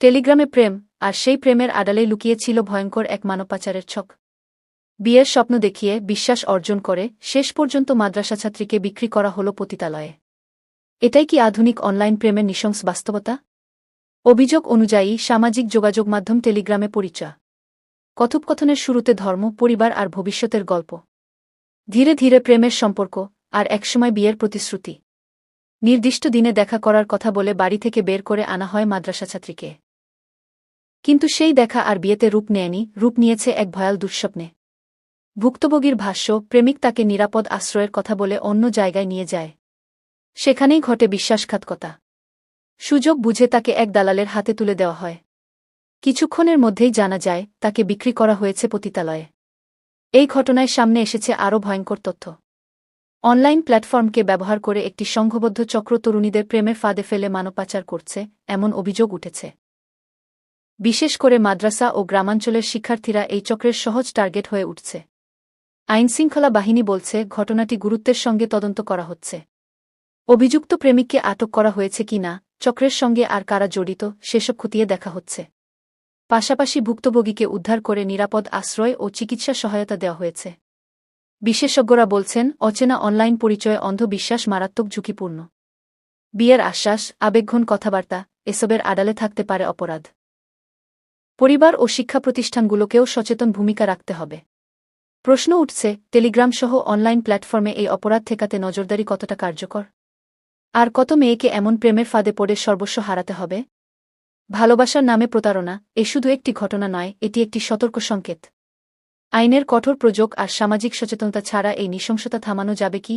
টেলিগ্রামে প্রেম, আর সেই প্রেমের আড়ালে লুকিয়েছিল ভয়ঙ্কর এক মানবপাচারের ছক। বিয়ের স্বপ্ন দেখিয়ে বিশ্বাস অর্জন করে শেষ পর্যন্ত মাদ্রাসা ছাত্রীকে বিক্রি করা হল পতিতালয়ে। এটাই কি আধুনিক অনলাইন প্রেমের নৃশংস বাস্তবতা? অভিযোগ অনুযায়ী সামাজিক যোগাযোগ মাধ্যম টেলিগ্রামে পরিচয়। কথোপকথনের শুরুতে ধর্ম, পরিবার আর ভবিষ্যতের গল্প। ধীরে ধীরে প্রেমের সম্পর্ক, আর একসময় বিয়ের প্রতিশ্রুতি। নির্দিষ্ট দিনে দেখা করার কথা বলে বাড়ি থেকে বের করে আনা হয় মাদ্রাসা ছাত্রীকে। কিন্তু সেই দেখা আর বিয়েতে রূপ নেয়নি, রূপ নিয়েছে এক ভয়াল দুঃস্বপ্নে। ভুক্তভোগীর ভাষ্য, প্রেমিক তাকে নিরাপদ আশ্রয়ের কথা বলে অন্য জায়গায় নিয়ে যায়। সেখানেই ঘটে বিশ্বাসঘাতকতা। সুযোগ বুঝে তাকে এক দালালের হাতে তুলে দেওয়া হয়। কিছুক্ষণের মধ্যেই জানা যায়, তাকে বিক্রি করা হয়েছে পতিতালয়ে। এই ঘটনায় সামনে এসেছে আরও ভয়ঙ্কর তথ্য। অনলাইন প্ল্যাটফর্মকে ব্যবহার করে একটি সংঘবদ্ধ চক্র তরুণীদের প্রেমের ফাঁদে ফেলে মানবপাচার করছে, এমন অভিযোগ উঠেছে। বিশেষ করে মাদ্রাসা ও গ্রামাঞ্চলের শিক্ষার্থীরা এই চক্রের সহজ টার্গেট হয়ে উঠছে। আইনশৃঙ্খলা বাহিনী বলছে, ঘটনাটি গুরুত্বের সঙ্গে তদন্ত করা হচ্ছে। অভিযুক্ত প্রেমিককে আটক করা হয়েছে কিনা চক্রের সঙ্গে আর কারা জড়িত, সেসব খতিয়ে দেখা হচ্ছে। পাশাপাশি ভুক্তভোগীকে উদ্ধার করে নিরাপদ আশ্রয় ও চিকিৎসা সহায়তা দেওয়া হয়েছে। বিশেষজ্ঞরা বলছেন, অচেনা অনলাইন পরিচয়ে অন্ধবিশ্বাস মারাত্মক ঝুঁকিপূর্ণ। বিয়ের আশ্বাস, আবেগঘন কথাবার্তা, এসবের আড়ালে থাকতে পারে অপরাধ। পরিবার ও শিক্ষা প্রতিষ্ঠানগুলোকেও সচেতন ভূমিকা রাখতে হবে। প্রশ্ন উঠছে, টেলিগ্রাম সহ অনলাইন প্ল্যাটফর্মে এই অপরাধ ঠেকাতে নজরদারি কতটা কার্যকর? আর কত মেয়েকে এমন প্রেমের ফাঁদে পড়ে সর্বস্ব হারাতে হবে? ভালোবাসার নামে প্রতারণা, এ শুধু একটি ঘটনা নয়, এটি একটি সতর্ক সংকেত। আইনের কঠোর প্রযোগ আর সামাজিক সচেতনতা ছাড়া এই নৃশংসতা থামানো যাবে কি?